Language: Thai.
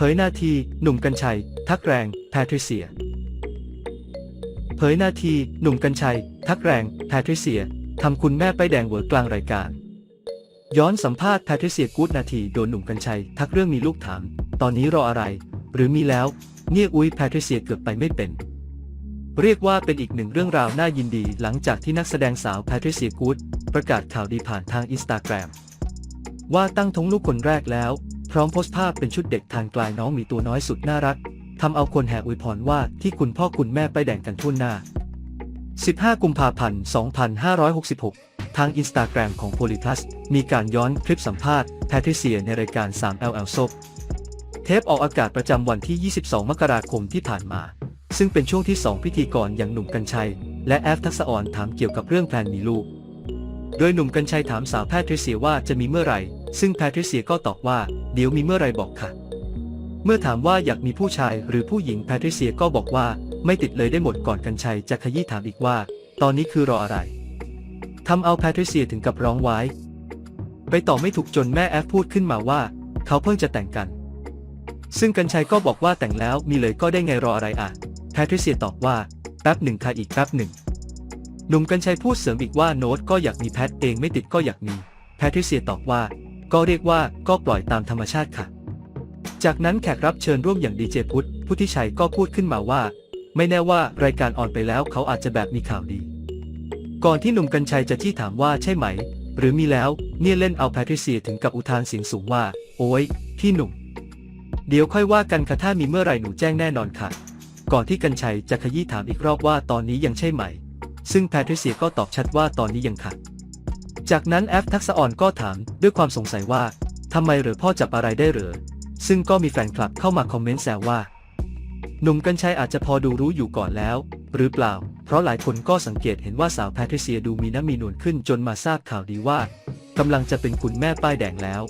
เผยนาที หนุ่มกัญชัย ทักแรง แพทริเซีย เผยนาที หนุ่มกัญชัย ทักแรง แพทริเซีย ทำคุณแม่ไปแดงเวอกลางรายการ ย้อนสัมภาษณ์แพทริเซียกูดนาทีโดนหนุ่มกัญชัย ทักเรื่องมีลูกถาม ตอนนี้รออะไร หรือมีแล้วเงียอุ้ยแพทริเซียเกือบไปไม่เป็น เรียกว่าเป็นอีกหนึ่งเรื่องราวน่ายินดี หลังจากที่นักแสดงสาวแพทริเซียกูดประกาศข่าวดีผ่านทางอินสตาแกรมว่าตั้งท้องลูกคนแรกแล้ว พร้อมโพสต์ภาพเป็นชุดเด็กทางกลายน้องมีตัวน้อยสุดน่ารักทำเอาคนแห่อวยพรว่าที่คุณพ่อคุณแม่ไปแดงกันทั่วหน้า 15 กุมภาพันธ์ 2566 ทางอินสตาแกรมของ Polyplus มีการย้อนคลิปสัมภาษณ์แพทริเซียในรายการ 3LL s o p เทปออกอากาศประจำวันที่ 22 มกราคมที่ผ่านมา ซึ่งเป็นช่วงที่ 2 พิธีกรอย่างหนุ่มกัญชัย และแอฟทักษะอ่อนถามเกี่ยวกับเรื่องแพลนมีลูก โดยหนุ่มกัญชัยถามสาวแพทริเซียว่าจะมีเมื่อไหร่ ซึ่งแพทริเซียก็ตอบว่า เดี๋ยวมีเมื่อไรบอกค่ะ เมื่อถามว่าอยากมีผู้ชายหรือผู้หญิงแพทริเซียก็บอกว่า ไม่ติดเลยได้หมดก่อนกัญชัยจะขยี้ถามอีกว่า ตอนนี้คือรออะไรทำเอาแพทริเซียถึงกับร้องไว้ ไปต่อไม่ถูกจนแม่แอฟพูดขึ้นมาว่า เขาเพิ่งจะแต่งกัน ซึ่งกัญชัยก็บอกว่าแต่งแล้วมีเลยก็ได้ไงรออะไรอะ แพทริเซียตอบว่า แป๊บหนึ่งค่ะอีกแป๊บหนึ่งหนุ่มกัญชัยพูดเสริมอีกว่าโน้ตก็อยากมีแพทเองไม่ติดก็อยากมี แพทริเซียตอบว่า ก็เรียกว่าก็ปล่อยตามธรรมชาติค่ะ จากนั้นแขกรับเชิญร่วมอย่างดีเจพุทธพุทธิชัยก็พูดขึ้นมาว่า ไม่แน่ว่ารายการออนไปแล้วเขาอาจจะแบบมีข่าวดี ก่อนที่หนุ่มกัญชัยจะที่ถามว่าใช่ไหม หรือมีแล้วเนี่ยเล่นเอาแพทริเซียถึงกับอุทานเสียงสูงว่า โอ้ยพี่หนุ่ม เดี๋ยวค่อยว่ากันค่ะถ้ามีเมื่อไหร่หนูแจ้งแน่นอนค่ะ ก่อนที่กัญชัยจะขยี้ถามอีกรอบว่าตอนนี้ยังใช่ไหม ซึ่งแพทริเซียก็ตอบชัดว่าตอนนี้ยังค่ะ จากนั้นแอฟทักษะอ่อนก็ถามด้วยความสงสัยว่าทำไมหรือพ่อจับอะไรได้หรือ ซึ่งก็มีแฟนคลับเข้ามาคอมเมนต์แซวว่า หนุ่มกัญชัยอาจจะพอดูรู้อยู่ก่อนแล้ว หรือเปล่า เพราะหลายคนก็สังเกตเห็นว่าสาวแพทริเซียดูมีน้ำมีนวลขึ้นจนมาทราบข่าวดีว่ากำลังจะเป็นคุณแม่ป้ายแดงแล้ว